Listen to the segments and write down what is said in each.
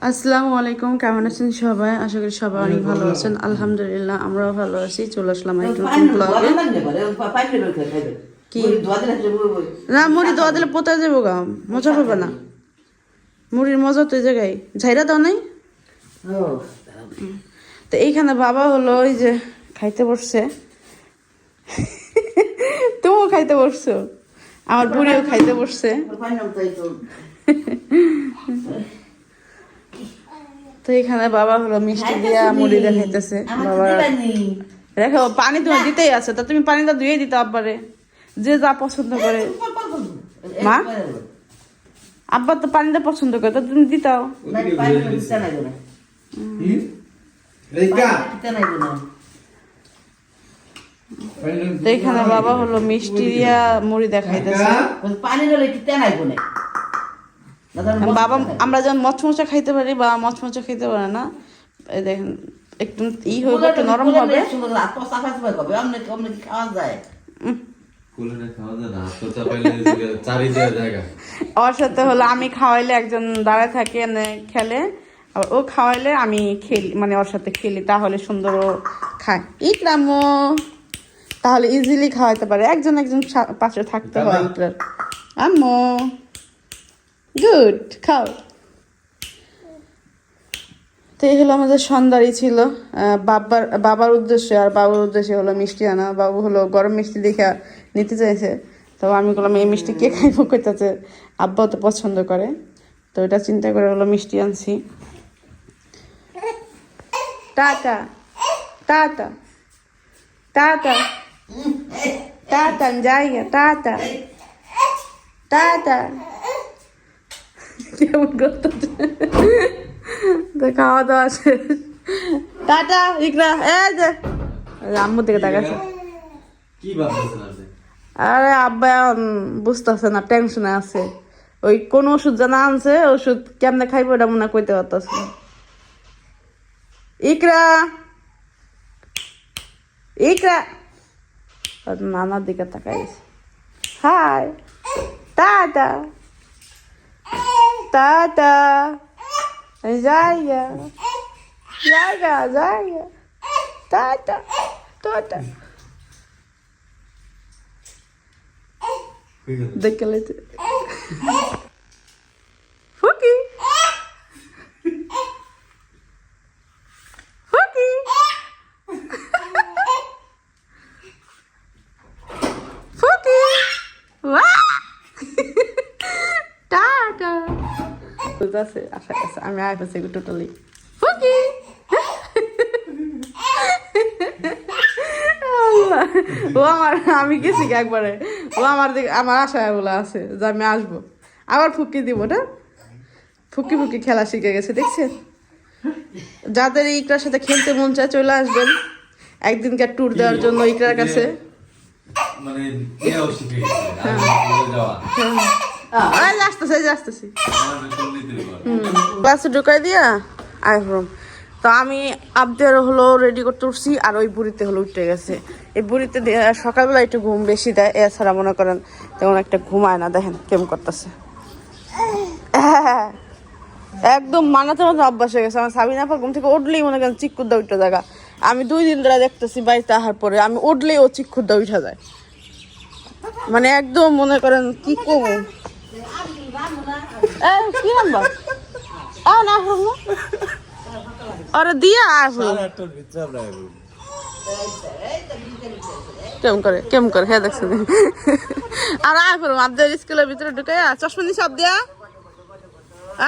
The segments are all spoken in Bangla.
আসসালামু আলাইকুম কেমন আছেন সবাই? আশা করি সবাই অনেক ভালো আছেন। আলহামদুলিল্লাহ আমরাও ভালো আছি। চলে আসলাম কি? না মুড়ি দোয়া দিলে পোতা যাব গা। মজা হবে না। মুড়ির মজা তো জায়গায়। ঝাইরা দাও নাই? তো এইখানে বাবা হলো ওই যে খাইতে বসছে। তুমিও খাইতে বসছো? আমার বুড়িও খাইতে বসছে। তো এখানে বাবা হলো মিষ্টি দিয়া মুড়ি দিয়ে খাইতেছে বাবা। দেখো পানি তোমার দিতেই আছে তা তুমি পানিটা ধুয়ে দিতে আব্বারে। যে যা পছন্দ করে। মা? আব্বা তো পানিটা পছন্দ করে তা তুমি দিতাও। তো এখানে বাবা হলো মিষ্টি দিয়া মুড়ি দেখাইতেছে। পানি হলে টিতে নাই কোনে বাবা আমরা যেমন মচমচা খাইতে পারি বা মচমচা খাইতে পারে না। এই দেখেন একটু ই হইবে একটু নরম হবে। ওর সাথে হলো আমি খাওয়াইলে একজন দাঁড়ায় থাকে খেলে। আর ও খাওয়াইলে আমি খেলি মানে ওর সাথে খেলি তাহলে সুন্দর ও খায়। ইকরামো তাহলে ইজিলি খাওয়াইতে পারে। একজন একজন সা- পাশে থাকতে হয় আম্মু। গুড, খাও। তো এই হলো আমাদের সন্ধ্যারই ছিল। বাবার বাবার উদ্দেশ্যে, আর বাবার উদ্দেশ্যে হলো মিষ্টি আনা। বাবু হলো গরম মিষ্টি দেখে নিতে চাইছে। তো আমি বললাম, এই মিষ্টি কে খাইব? করতেছে আব্বাও তো পছন্দ করে। তো এটা চিন্তা করে হলো মিষ্টি আনছি। টাটা টাটা টাটা টাটা যাইয়া টাটা টাটা। কেমন করতেছে খাওয়া দাওয়া শেষ। টাটা ইকরা। এই যে আম্মুর দিকে তাকাচ্ছে। কি আরে আব্বা বুঝতেছে না টেনশনে আছে। ওই কোন ওষুধ জানা আনছে ওষুধ কেমনে খাইবো এটা মনে কইতে পারতেছে ইকরা! ইকরা! নানার দিকে তাকাইছে হাই টাটা। টাটা জায়গা জায়গা জায়গা টাটা টাটা দেখে লেছে ফুকি ফুকি ফুকি ওয়া টাটা বুঝতেছে আশা আছে আমি আয় পেছি টোটালি ফুকি! ও আমার আমি গেছি কি একবারে? ও আমার দিকে আমার আশায় বলে আছে যে আমি আসব। আবার ফুকি দিব না? ফুকি ফুকি খেলা শিখে গেছে দেখছেন? যাদের ইকরার সাথে খেলতে মন চায় চলে আসবেন। একদিনকার ট্যুর দেওয়ার জন্য ইকরার কাছে। মানে আসতেছে আসতেছি ক্লাসে ঢুকাই দিয়া আইফ্রম তো আমি আবদের হলো রেডি করতে উঠছি, আর ওই বুড়িতে হলো উঠে গেছে। এই বুড়িতে সকালবেলা একটু ঘুম বেশি দেয়, এছাড়া মনে করেন তেমন একটা ঘুমায় না, দেখেন কেমন করতেছে। একদম মানাতে মতো অভ্যাস হয়ে গেছে। আমার সাবিনা আপা ঘুম থেকে উঠলেই মনে করেন চিক্কুর উঠে জায়গা আমি দুই দিন ধরে দেখতেছি বাড়িতে আসার পরে, আমি উঠলেই ও চিক্কুর উঠে যায়। মানে একদম মনে করেন কি এই কি নাম্বার? আ না হলো আরে, দিয়া আসো কেমন করে কেমন করে হ্যাঁ দেখছেন আর আয় করুন আবদের স্কুলের ভিতরে ঢুকে চশমা নিছে আব দিয়া।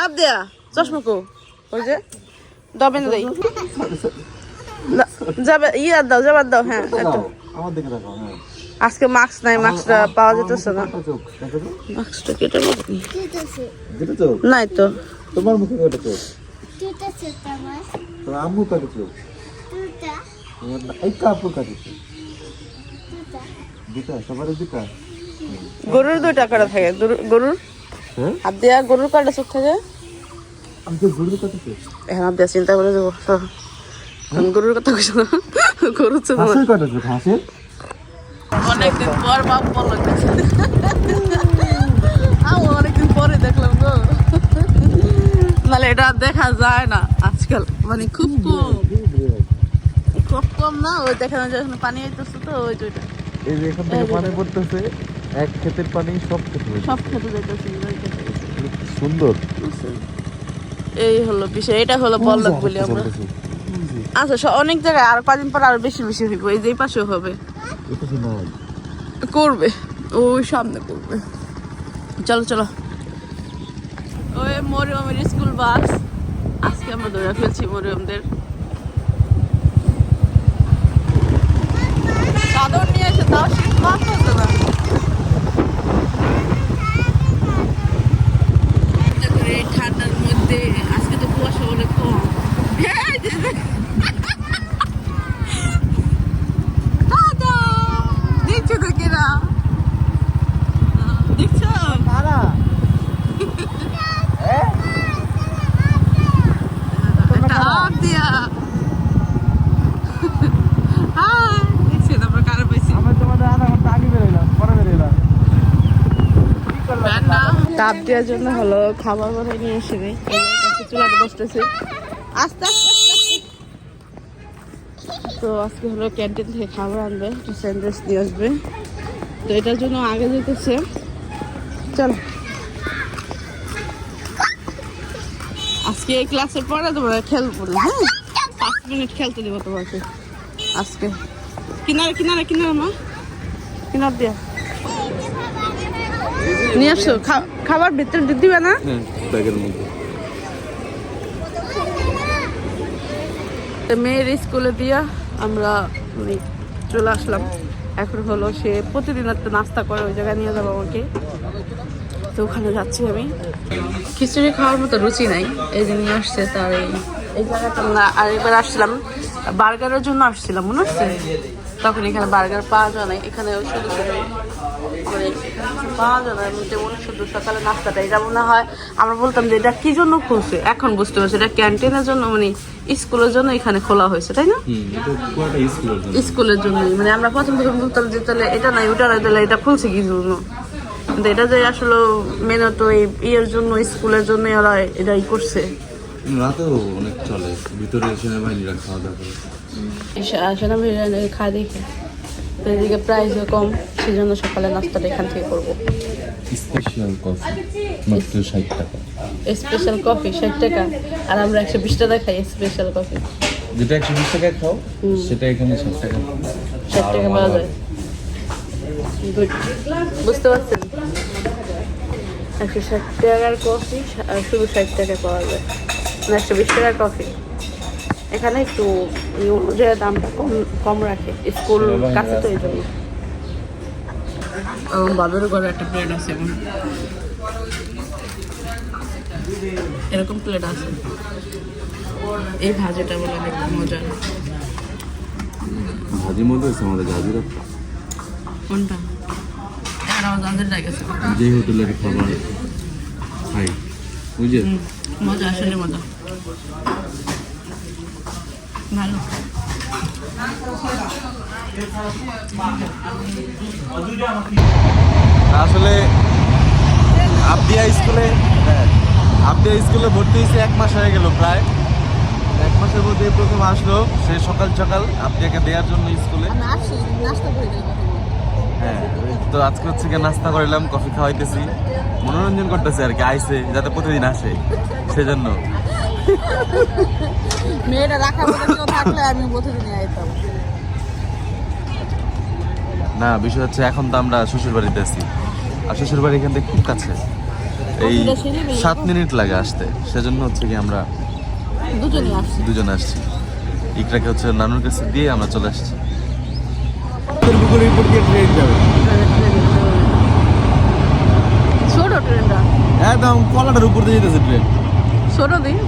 আব দিয়া, চশমা কো। ওই যে দবে না দেই যাবে ইয়ে দাও, যাবার দাও হ্যাঁ। আজকে মাস্ক নাই মাস্কটা পাওয়া যেতেছে না। মাস্কটা কেটে চোখ? নাই তো। তোমার মুখে চোখ? তোমার আম্মু কাটে চোখ? এই কাপড় কাটে চোখ। দুটা। গরুর দুইটা কাটা থাকে। গরুর- গরুর? হ্যাঁ? হাত দিয়া গরুর কাটা চোখ থাকে? তো এখন চিন্তা করে দেবো। গরুর কথা কইছো না গরুর চোখ হাঁসের কাটে চোখ? হাঁসের? অনেকদিন পর বাপ দেখছি আমি অনেকদিন পরে দেখলাম গো। নাহলে এটা দেখা যায় না আজকাল। মানে খুব কম। খুব কম না ওই দেখানো যায় ওখানে পানি আইতেছে তো ওই দুইটা এই যে এখান থেকে পানি পড়তেছে এক ক্ষেতের পানি সব ক্ষেতে। সব খেতে যাইতেছে। সুন্দর। এই হলো বিষয় এটা হলো বল্লভ বলি আমরা। আচ্ছা অনেক জায়গায় আর কদিন পর আরও বেশি বেশি হইব এই যে পাশেও হবে। এটা করবে ওই সামনে করবে। চলো চলো। ওই মরিয়মের স্কুল বাস। আজকে আমরা ধরে ফেলছি মরিয়মদের। চাদর নিয়ে এসে তাও শীত মারতেছে না। ঠান্ডার মধ্যে আজকে তো কুয়াশা অনেক কম। দাদা কিনা দেখছ? এটা হাত দিয়া। হাই। দেখছি তারপর কারও পাইছি। আমরা তোমাদের আধা ঘণ্টা আগে বেরোলাম পরে বেরোলাম তাপ দেওয়ার জন্য হলো খাবার বানাই নিয়ে এসে নেই চুলাটা বসতেছে। আস্তে আস্তে। তো আজকে হলো ক্যান্টিন থেকে খাবার আনবে একটু স্যান্ডউইচ দিয়ে আসবে। তো এটার জন্য আগে যেতেছে। চলো। আজকে এই ক্লাসের পরে তোমরা খেলব হ্যাঁ? পাঁচ মিনিট খেলতে দেবো তোমাকে আজকে। কিনারে কিনারে কিনারে মা। কিনার দিয়া। নিয়ে আসো খাবার ভিতরে দিবে না? হ্যাঁ ব্যাগের মধ্যে। তো মেয়ের স্কুলে দিয়া আমরা চলে আসলাম। এখন হলো সে প্রতিদিন একটা নাস্তা করে ওই জায়গায় নিয়ে যাব আমাকে। তো ওখানে যাচ্ছি আমি। খিচুড়ি খাওয়ার মতো রুচি নাই, এই যে নিয়ে আসছে তার এই এই জায়গাটা আমরা আরেকবার আসছিলাম, বার্গারের জন্য আসছিলাম, মনে হচ্ছে? তখন এখানে বার্গার পাওয়া যায় না এখানে শুধু শুধু মানে পাওয়া যায় না শুধু সকালে নাস্তাটা এটা মনে হয়। আমরা বলতাম যে এটা কি জন্য খুলছে? এখন বুঝতে পারছি এটা ক্যান্টিনের জন্য মানে স্কুলের জন্য এখানে খোলা হয়েছে তাই না? স্কুলের জন্য। মানে আমরা প্রথম প্রথম বলতাম যে তাহলে এটা নাই ওটা নাই তাহলে এটা খুলছে কি জন্য? কিন্তু এটা যে আসলে এই ইয়ের জন্য স্কুলের জন্য ওরা এটাই করছে। রাতেও অনেক চলে। ভিতরে সেনাবাহিনীরা খাওয়া দাওয়া করে। সেনা বিরিয়ানি খাই দেখে। এদিকে প্রাইসও কম সেই জন্য সকালে নাস্তাটা এখান থেকে করব। স্পেশাল কফি মাত্র ষাট টাকা। স্পেশাল কফি ষাট টাকা। আর আমরা একশো বিশ টাকা খাই স্পেশাল কফি যেটা একশো বিশ টাকায় খাও সেটা এখানে ষাট টাকা। ষাট টাকা পাওয়া যায়। Good. বুঝতে পারছেন? একশো ষাট টাকার কফি শুধু ষাট টাকা পাওয়া যায়। মানে একশো বিশ টাকার কফি এখানে একটু এই অনুযায়ী দামটা কম কম রাখে। স্কুল কাছে তো এই জন্য। বাবের ঘরে একটা প্লেট আছে এবং এরকম প্লেট আছে। এই ভাজিটা বলে অনেক মজা। ভাজির মধ্যে হচ্ছে আমাদের গাজর কোনটা? আমার যে হোটেলের খাবার। খাই বুঝে মজা আসলে মজা। ভালো। আসলে আবদিয়া স্কুলে হ্যাঁ, আবদিয়া স্কুলে ভর্তি হয়েছে এক মাস হয়ে গেল প্রায়। এক মাসের মধ্যে প্রথম আসলো সে সকাল সকাল আবদিয়াকে দেওয়ার জন্য স্কুলে। হ্যাঁ তো আজকে হচ্ছে গিয়ে নাস্তা করিলাম কফি খাওয়াইতেছি। মনোরঞ্জন করতেছে আর কি আইসে যাতে প্রতিদিন আসে সেজন্য। মেয়েটা রাখার মতো কেউ থাকলে আমি প্রতিদিন আইতাম না বিষয় হচ্ছে এখন তো আমরা শ্বশুর বাড়িতে আছি। আর শ্বশুর বাড়ি এখান থেকে খুব কাছে। এই সাত মিনিট লাগে আসতে। সেজন্য হচ্ছে কি আমরা দুজনে আসছি। দুজন আসছি। ইকরাকে হচ্ছে নানুর কাছে দিয়ে আমরা চলে আসছি। ট্রেন যাবে। ছোট ট্রেনটা একদম কলাটার উপর দিয়ে যেতেছে ট্রেন ছোট দিন?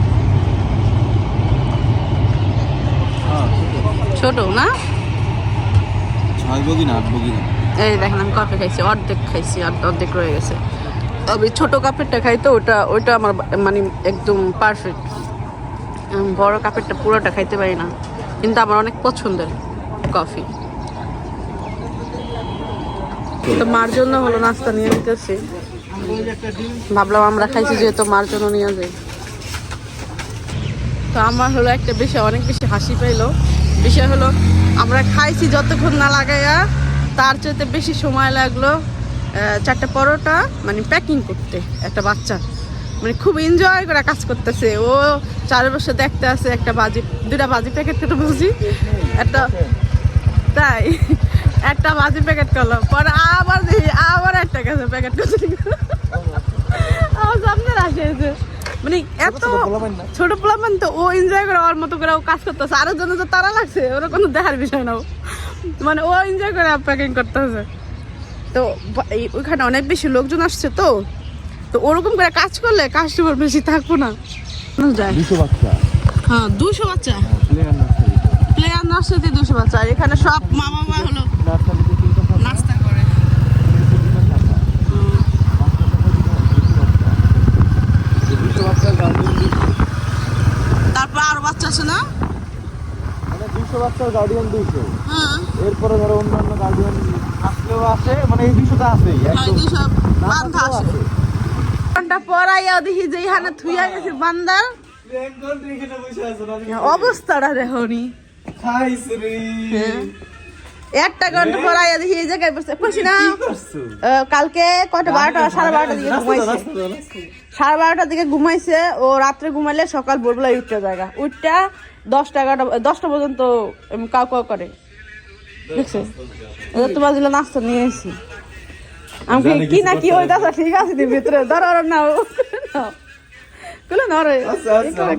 ছোট না? ছয় বগি না আট বগি না? এই দেখেন আমি কফি খাইছি অর্ধেক খাইছি আর অর্ধেক রয়ে গেছে। আমি ছোট কাপেরটা খাই তো ওটা ওইটা আমার মানে একদম পারফেক্ট বড় কাপেরটা পুরোটা খাইতে পারি না কিন্তু আমার অনেক পছন্দের কফি। তো মার জন্য হলো নাস্তা নিয়ে নিতেছি। ভাবলাম আমরা খাইছি যেহেতু মার জন্য নিয়ে যাই। তো আমার হলো একটা বেশি অনেক বেশি হাসি পাইলো। বিষয় হলো, আমরা খাইছি যতক্ষণ না লাগাইয়া, তার চাইতে বেশি সময় লাগল চারটে পরোটা মানে প্যাকিং করতে, একটা বাচ্চা। মানে খুব এনজয় করে কাজ করতেছে। ও চার বছর দেখতে আছে একটা বাজি দুটা বাজি প্যাকেট কেটে বলছি। একটা, তাই, একটা বাজি প্যাকেট করল পরে আবার দেখি, আবার একটা গেছে প্যাকেট করতে আমার সামনে আসে। মানে এত ছোট পোলাপান তো ও এনজয় করে ওর মতো করে ও কাজ করতেছে। আরও জন্য তো তারা লাগছে ওরা কোনো দেখার বিষয় না মানে ও এনজয় করে প্যাকিং করতেছে। তো ওইখানে অনেক বেশি লোকজন আসছে তো। তো ওরকম করে কাজ করলে কাস্টমার বেশি থাকব না। যায়। দুশো বাচ্চা। হ্যাঁ দুশো বাচ্চা। প্লেয়ার নার্সারি প্লেয়ার নার্সারিতে দুশো বাচ্চা। আর এখানে সব মা বাবা হলো নার্সারিতে তিনটা শাখা, নাস্তা করে তিনটা শাখা। দুশো বাচ্চা গার্ডিয়ান তারপর আরও বাচ্চা আছে না? মানে দুশো বাচ্চার গার্ডিয়ান দুশো হ্যাঁ। এরপরে ধরো অন্যান্য গার্ডিয়ান আসলেও আসে মানে এই দুশোটা আছেই হ্যাঁ ঘণ্টা পরাইয়া দেখি যে এখানে থুইয়া গেছে বান্দার। অবস্থাটা দেখনি হ্যাঁ। একটা ঘণ্টা পরাইয়া দেখি এই জায়গায় বসে বসি না। কালকে কটা বারোটা সাড়ে বারোটার দিকে ঘুমাইছে। সাড়ে বারোটার দিকে ঘুমাইছে ও রাত্রে ঘুমাইলে সকাল ভোরবেলা উঠতে জায়গা। উঠটা দশটা এগারোটা দশটা পর্যন্ত কাউ কাউ করে। দেখছ? তোমার দিলে নাস্তা নিয়ে এসেছি আমি কি না কি করতে ওইটা ঠিক আছে ভিতরে ধরো ওর নাও। কুলে না রে।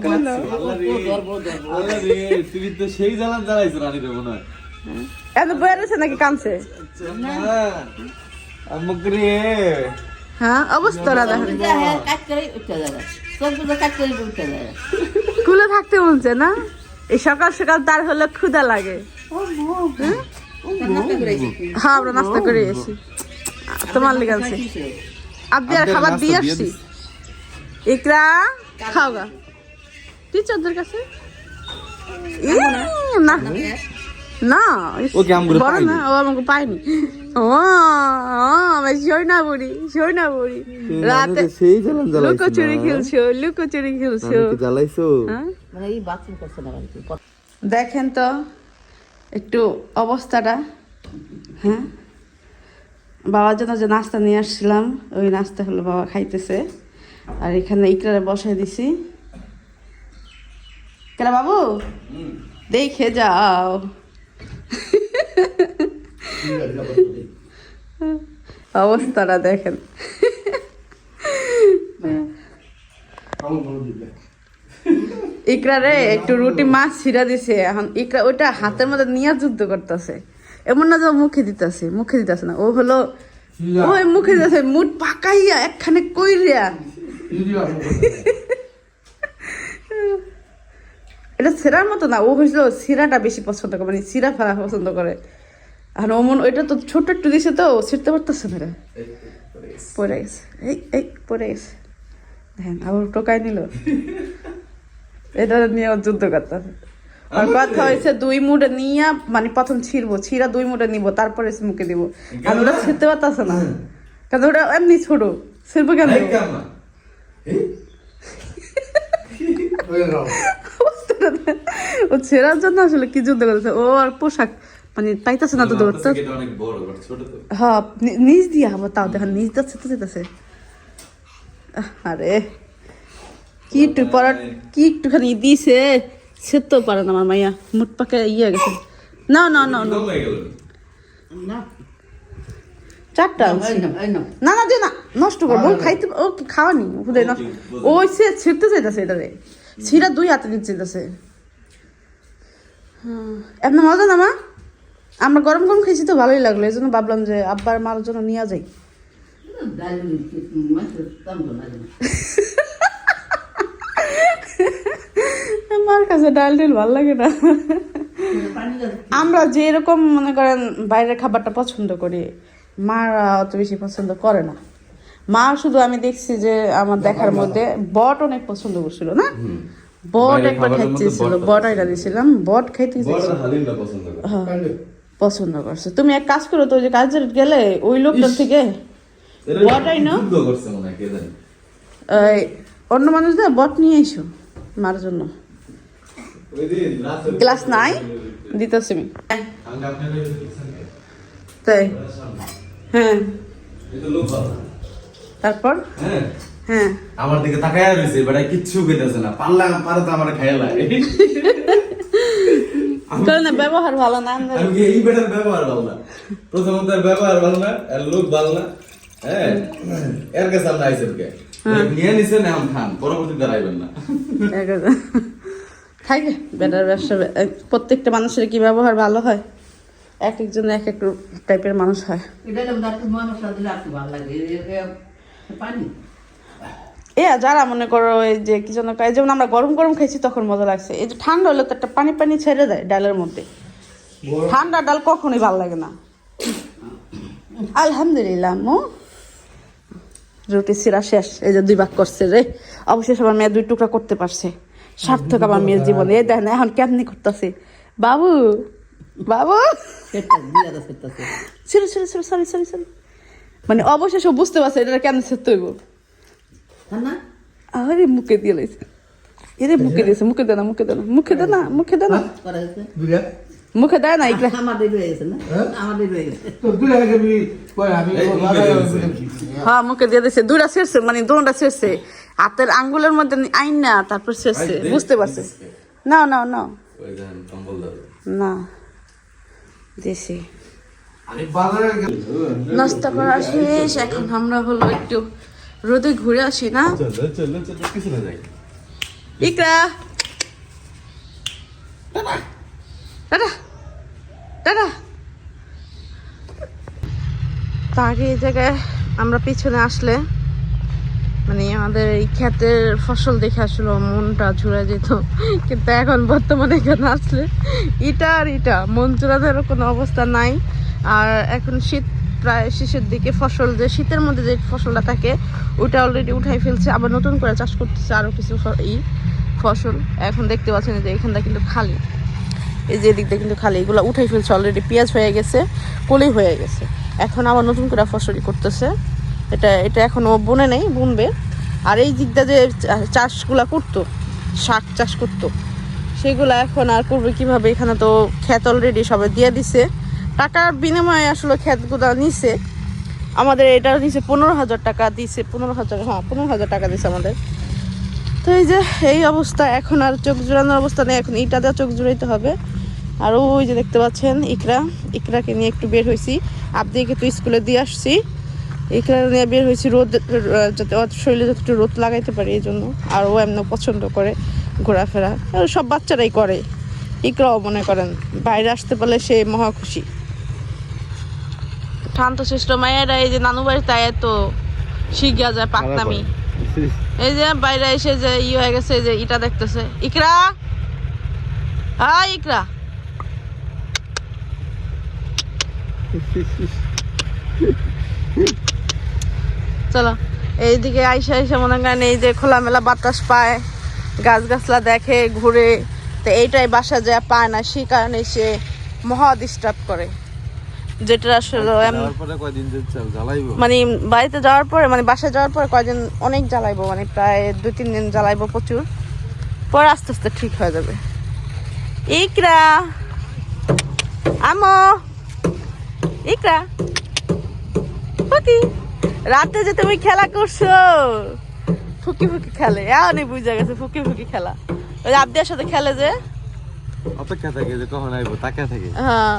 কুলে তুমি তো সেই জ্বালান জ্বালাইছো রানী রে মনে হয়। এত রয়েছে নাকি আমুকরে হ্যাঁ অবস্থা যাবে কুলে থাকতে বলছে না? এই সকাল সকাল তার হলো ক্ষুদা লাগে। হ্যাঁ? নাস্তা করে এসেছি। তোমার লেগে আছে। আপনি আর খাবার দিয়ে আসছি। ইকরা, খাও গা। টিচারদের কাছে? না। না ও কি আমগুলো বড় না ও আমাকে পায়নি। ও আমি শোই না বড়ি শোই না বড়ি রাতে সেই জ্বালান জ্বালাইছো লুকোচুরি? খেলছো লুকোচুরি খেলছো। জ্বালাইছো? হ্যাঁ? মানে এই বাথরুম করছে না বাড়িতে। দেখেন তো একটু অবস্থাটা। হ্যাঁ? বাবার জন্য যে নাস্তা নিয়ে আসছিলাম ওই নাস্তা হলো বাবা খাইতেছে। আর এখানে ইকরারে বসাই দিছি। কেন বাবু দেখে যাও। অবস্থাটা দেখেন। ইকরারে একটু রুটি মাছ ছিঁড়া দিছে এখন ইকরা ওইটা হাতের মধ্যে নিয়ে যুদ্ধ করতেছে। এমন না যে মুখে দিতেছে মুখে দিতেছে না। ও হলো ওই মুখে দিতেছে মুঠ পাকাইয়া একখানে কইরিয়া এটা ছেঁড়ার মতো না ও হয়েছিল সিরাটা বেশি পছন্দ করে মানে সিরা ফেলা পছন্দ করে। আর ওমন ওইটা তো ছোট্ট একটু দিছে তো ও ছিঁড়তে পারতেছে না রে। পড়ে গেছে। এই এই পড়ে গেছে। দেখেন আবার টোকাই নিল। এটা নিয়ে যুদ্ধ করতেছে আর কথা হয়েছে দুই মুঠে নিয়ে মানে প্রথম ছিড়বো ছিঁড়া দুই মুঠে নিব তারপরে মুখে দিব। আর ওটা ছিঁড়তে পারতেছে না। কারণ ওটা এমনি ছোট। ছিড়বো কেন? ও ছেঁড়ার জন্য আসলে কি যুদ্ধ করতেছে ও আর পোশাক মানে পাইতেছে না তো দৌড়তে। অনেক বড় বাট তো। হ্যাঁ নি- নিচ দিয়ে আবার তাও দেখেন নিচ যাচ্ছে তো যেতেছে। আরে কি একটু পড়া কি একটুখানি দিছে? সেরতেও পারে না আমার মাইয়া মুঠ পাকে ইয়ে গেছে। না না না না। হয়ে না। চারটা না না না না যে না নষ্ট করব ও খাইতে ও কি খাওয়ানি? হুদে নষ্ট ওই সে ছিঁড়তে চাইতেছে এটারে ছিঁড়া দুই হাতে নিতে চাইতেছে হুম এমন মজা না মা? আমরা গরম গরম খেয়েছি তো ভালোই লাগল এই জন্য ভাবলাম যে আব্বার মার জন্য নিয়ে যাই। আমার কাছে ডাল ডাল ভালো লাগে না। আমরা যে এরকম মনে করেন বাইরের খাবারটা পছন্দ করি মারা অত বেশি পছন্দ করে না। মা শুধু আমি দেখছি যে আমার দেখার মধ্যে বট অনেক পছন্দ করছিল না? বট একবার খাইতেছিল বট আইনা দিয়েছিলাম বট খাইতে হ্যাঁ, পছন্দ করছে। তুমি এক কাজ করো তো ওই যে কাজের গেলে ওই লোকটার থেকে বটাই না? অন্য মানুষদের বট নিয়ে এসো মার জন্য। গ্লাস নাই? দিতেছি আমি। তাই? হ্যাঁ। তারপর? হ্যাঁ। হ্যাঁ। আমার দিকে তাকায় রয়েছে বেটা কিচ্ছু কইতেছে না। পারলা পারে তো আমার খাইয়া লাগে ব্যবহার ভালো না আমি এই বেটার ব্যবহার ভালো না। প্রথমত ব্যবহার ভালো না এর লোক ভালো না হ্যাঁ? এর কাছে আমরা আইসেন কে? নিয়ে নিছেন এখন খান পরবর্তীতে দাঁড়াইবেন না। থাকে বেটার ব্যবসা প্রত্যেকটা মানুষের কি ব্যবহার ভালো হয়? এক একজন এক এক টাইপের মানুষ হয়। এটা কি ভালো লাগে? পানি। এ যারা মনে করো এই যে কি যেন কয়, যেমন আমরা গরম গরম খাইছি তখন মজা লাগছে। এই যে ঠান্ডা হলে তো একটা পানি পানি ছেড়ে দেয় ডালের মধ্যে। ঠান্ডা ডাল কখনোই ভালো লাগে না। আলহামদুলিল্লাহ মো রুটি সিরা শেষ এই যে দুই ভাগ করছে রে। অবশেষে আমার মেয়ে দুই টুকরা করতে পারছে। সার্থক আমার মেয়ের জীবনে। এই দেখেন এখন কেমনি করতেছে। বাবু বাবু। ছিল ছিল সরি সরি সরি মানে অবশেষে ও বুঝতে পারছে এটা কেমন সেরতে হইব। আরে মুখে দিয়ে লাইছে এরে মুখে দিয়েছে মুখে দে না মুখে দে না মুখে দে না মুখে দে না মুখে দেয় না এগুলা আমাদের রয়ে গেছে না আমাদের রয়ে গেছে হ্যাঁ মুখে দিয়ে দিছে দুটা ছেড়ছে মানে দুটা ছেড়ছে হাতের আঙ্গুলের মধ্যে আইন না তারপর ছেড়ছে বুঝতে পারছে না না না না দেশে নাস্তা করা শেষ এখন আমরা হলো একটু রোদে ঘুরে আসি না? ইকরা! টাটা। টাটা। তা আগে এই জায়গায় আমরা পিছনে আসলে মানে আমাদের এই ক্ষেতের ফসল দেখে আসলে মনটা ঝুড়ে যেত। কিন্তু এখন বর্তমানে এখানে আসলে ইটা আর ইটা মন জোড়াদেরও কোনো অবস্থা নাই। আর এখন শীত প্রায় শেষের দিকে ফসল, যে শীতের মধ্যে যে ফসলটা থাকে ওটা অলরেডি উঠাই ফেলছে, আবার নতুন করে চাষ করতেছে আরও কিছু ই ফসল। এখন দেখতে পাচ্ছেন যে এখানটা কিন্তু খালি। এই যে দিকটা কিন্তু খালি, এগুলো উঠাই ফেলছে অলরেডি পেঁয়াজ হয়ে গেছে, কলি হয়ে গেছে। এখন আবার নতুন করে ফসলই করতেছে। এটা এটা এখনও বনে নেই, বুনবে। আর এই দিকটা যে চাষগুলা করতো, শাক চাষ করতো, সেগুলো এখন আর করবে কীভাবে? এখানে তো ক্ষেত অলরেডি সবাই দিয়ে দিছে। টাকার বিনিময়ে আসলে ক্ষেতগুলো নিছে। আমাদের এটা নিচে পনেরো হাজার টাকা দিছে, পনেরো হাজার হ্যাঁ পনেরো হাজার টাকা দিছে আমাদের। তো এই যে, এই অবস্থা, এখন আর চোখ জোড়ানোর অবস্থা নেই, এখন ইটা দিয়ে চোখ জুড়াইতে হবে। আর ওই যে দেখতে পাচ্ছেন, ইকরা, ইকরাকে নিয়ে একটু বের হয়েছি আবদিকে তো স্কুলে দিয়ে আসছি। ইকরা নিয়ে বের হয়েছি রোদ যাতে শরীরে যাতে একটু রোদ লাগাইতে পারি এই জন্য। আর ও এমন পছন্দ করে ঘোরাফেরা। সব বাচ্চারাই করে। ইকরাও মনে করেন, বাইরে আসতে পারলে সে মহা খুশি। শান্ত শ্রেষ্ঠ মায়েরা এই যে নানু বাড়িতে আয় তো শিখিয়া যায় পাকনামি। এই যে বাইরে এসে যে ই হয়ে গেছে যে ইটা দেখতেছে। ইকরা! হাই ইকরা! চলো এইদিকে আইসা আইসা মনে করেন এই যে খোলামেলা বাতাস পায় গাছ গাছলা দেখে ঘুরে। তো এইটাই বাসা যায় পায় না সেই কারণে সে মহা ডিস্টার্ব করে। যেটা আসলে মানে বাড়িতে যাওয়ার পরে মানে বাসায় যাওয়ার পরে কয়দিন অনেক জ্বালাইবো মানে প্রায় দু তিন দিন জ্বালাইবো প্রচুর। পরে আস্তে আস্তে ঠিক হয়ে যাবে। ইকরা! আমো ইকরা! ফুকি! রাতে যে তুমি খেলা করছ ফুকি ফুকি খেলে। এমনই বুঝা গেছে ফুকি ফুকি খেলা। ওই আবদিয়ার সাথে খেলে যে। অপেক্ষা থাকে যে কখন আইবো তাকে থাকে। হ্যাঁ।